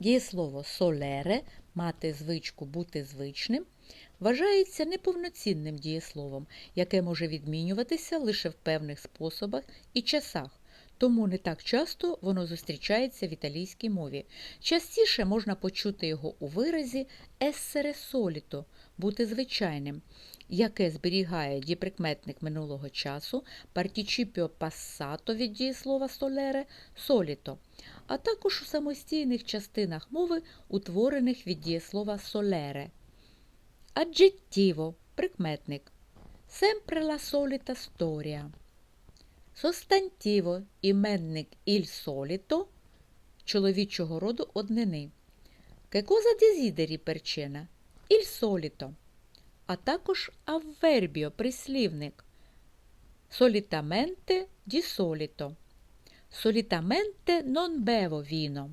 Дієслово солере мати звичку бути звичним вважається неповноцінним дієсловом, яке може відмінюватися лише в певних способах і часах. Тому не так часто воно зустрічається в італійській мові. Частіше можна почути його у виразі essere solito – бути звичайним, яке зберігає діприкметник минулого часу, партічіпіо пассато від дієслова solere – solito, а також у самостійних частинах мови, утворених від дієслова solere. Aggettivo – прикметник. Sempre la solita storia. Состантіво – іменник «il solito» чоловічого роду однини. Cosa desideri perчина? «Il solito». А також аввербіо – прислівник. Solitamente di solito. Solitamente non bevo vino.